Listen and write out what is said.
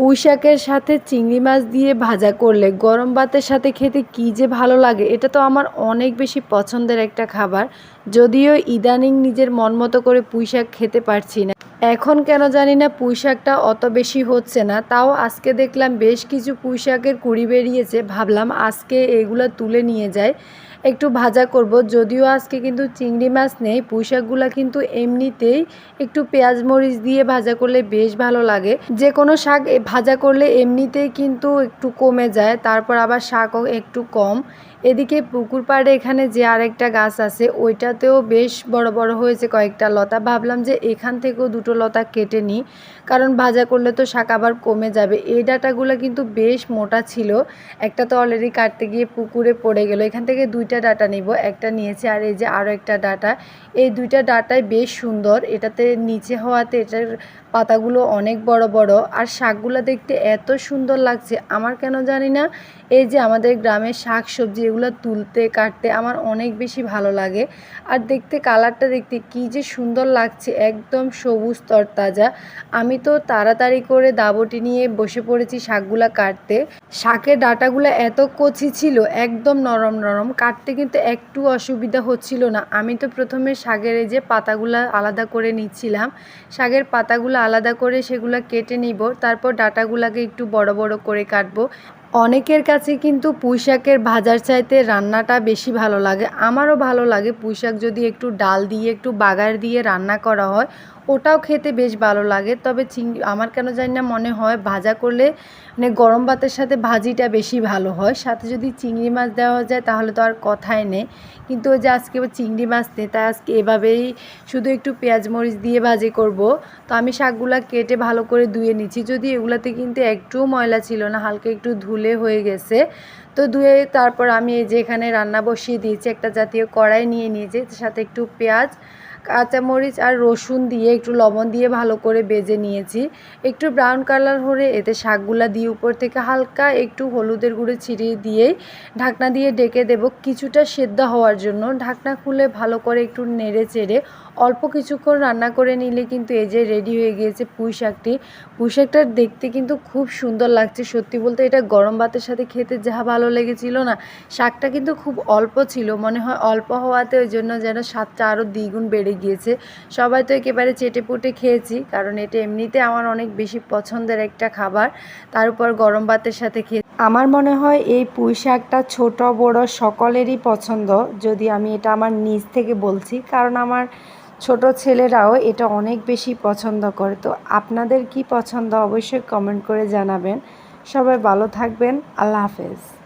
পুঁই শাকের সাথে চিংড়ি মাছ দিয়ে ভাজা করলে গরম ভাতের সাথে খেতে কী যে ভালো লাগে, এটা তো আমার অনেক বেশি পছন্দের একটা খাবার। যদিও ইদানিং নিজের মন মতো করে পুঁই শাক খেতে পারছি না। এখন কেন জানি না পুঁই শাকটা অত বেশি হচ্ছে না, তাও আজকে দেখলাম বেশ কিছু পুঁই শাকের কুড়ি বেরিয়েছে, ভাবলাম আজকে এগুলো তুলে নিয়ে যায় একটু ভাজা করব। যদিও আজকে কিন্তু চিংড়ি মাছ নেই পুঁই শাকগুলো কিন্তু এমনিতেই একটু পেঁয়াজ মরিচ দিয়ে ভাজা করলে বেশ ভালো লাগে। যে কোনো শাক ভাজা করলে এমনিতেই কিন্তু একটু কমে যায়, তারপর আবার শাকও একটু কম। এদিকে পুকুর পাড়ে এখানে যে আরেকটা গাছ আছে, ওইটাতেও বেশ বড় বড় হয়েছে কয়েকটা লতা। ভাবলাম যে এখান থেকেও দুটো লতা কেটে নিই কারণ ভাজা করলে তো শাক আবার কমে যাবে। এই ডাটাগুলো কিন্তু বেশ মোটা ছিল, একটা তো অলরেডি কাটতে গিয়ে পুকুরে পড়ে গেল। এখান থেকে দুইটা ডাটা নিব, একটা নিয়েছি আর এই যে আরও একটা ডাটা। এই দুইটা ডাটাই বেশ সুন্দর, এটাতে নিচে হওয়াতে এটার পাতাগুলো অনেক বড় বড়। আর শাকগুলো দেখতে এত সুন্দর লাগছে, আমার কেন জানি না, এই যে আমাদের গ্রামের শাক সবজি এগুলো তুলতে, কাটতে আমার অনেক বেশি ভালো লাগে। আর দেখতে কালারটা দেখতে কী যে সুন্দর লাগছে, একদম সবুজ তরতাজা। আমি তো তাড়াতাড়ি করে দাবটি নিয়ে বসে পড়েছি শাকগুলা কাটতে। শাকের ডাটাগুলো এত কচি ছিল, একদম নরম নরম কাটতে কিন্তু একটু অসুবিধা হচ্ছিল না। আমি তো প্রথমে শাগের এই যে পাতাগুলো আলাদা করে নিচ্ছিলাম। শাগের পাতাগুলো আলাদা করে সেগুলো কেটে নিব। তারপর ডাটাগুলোকে একটু বড় বড় করে কাটবো। অনেকের কাছে কিন্তু পুঁইশাকের ভাজার চাইতে রান্নাটা বেশি ভালো লাগে। আমারও ভালো লাগে পুঁইশাক যদি একটু ডাল দিয়ে, একটু বাগার দিয়ে রান্না করা হয়, ওটাও খেতে বেশ ভালো লাগে। তবে চিংড়ি আমার কেন জানি না মনে হয় ভাজা করলে মানে গরম ভাতের সাথে ভাজিটা বেশি ভালো হয়। সাথে যদি চিংড়ি মাছ দেওয়া যায় তাহলে তো আর কথাই নেই। কিন্তু ওই যে আজকে চিংড়ি মাছ নেই, তাই আজকে এভাবেই শুধু একটু পেঁয়াজ মরিচ দিয়ে ভাজি করব। তো আমি শাকগুলা কেটে ভালো করে ধুয়ে নিচ্ছি। যদি এগুলাতে কিন্তু একটুও ময়লা ছিল না, হালকা একটু ধুলে হয়ে গেছে। তো ধুয়ে তারপর আমি এই যে এখানে রান্না বসিয়ে দিয়েছি, একটা জাতীয় কড়াই নিয়ে নিয়েছি সাথে একটু পেঁয়াজ, কাঁচামরিচ আর রসুন দিয়ে একটু লবণ দিয়ে ভালো করে বেজে নিয়েছি। একটু ব্রাউন কালার হলে এতে শাকগুলা দিয়ে উপর থেকে হালকা একটু হলুদের গুঁড়ো ছিটিয়ে দিয়েই ঢাকনা দিয়ে ডেকে দেব। কিছুটা সেদ্ধ হওয়ার জন্য। ঢাকনা খুলে ভালো করে একটু নেড়ে চেড়ে অল্প কিছুক্ষণ রান্না করে নিলে কিন্তু এই যে রেডি হয়ে গিয়েছে পুঁই শাকটি, পুঁই শাকটা দেখতে কিন্তু খুব সুন্দর লাগছে। সত্যি বলতে এটা গরম ভাতের সাথে খেতে যা ভালো লেগেছিল না, শাকটা কিন্তু খুব অল্প ছিল। মনে হয় অল্প হওয়াতে ওই জন্য যেন স্বাদটা আরও দ্বিগুণ বেড়ে গিয়েছে। সবাই তো একেবারে চেটে পুটে খেয়েছি, কারণ এটা এমনিতে আমার অনেক বেশি পছন্দের একটা খাবার। তার উপর গরম ভাতের সাথে খেয়ে আমার মনে হয় এই পুঁই শাকটা ছোট, বড় সকলেরই পছন্দ, যদি আমি এটা আমার নিজ থেকে বলছি। কারণ আমার ছোট ছেলেরাও এটা অনেক বেশি পছন্দ করে। তো আপনাদের কি পছন্দ অবশ্যই কমেন্ট করে জানাবেন। সবাই ভালো থাকবেন। আল্লাহ হাফেজ।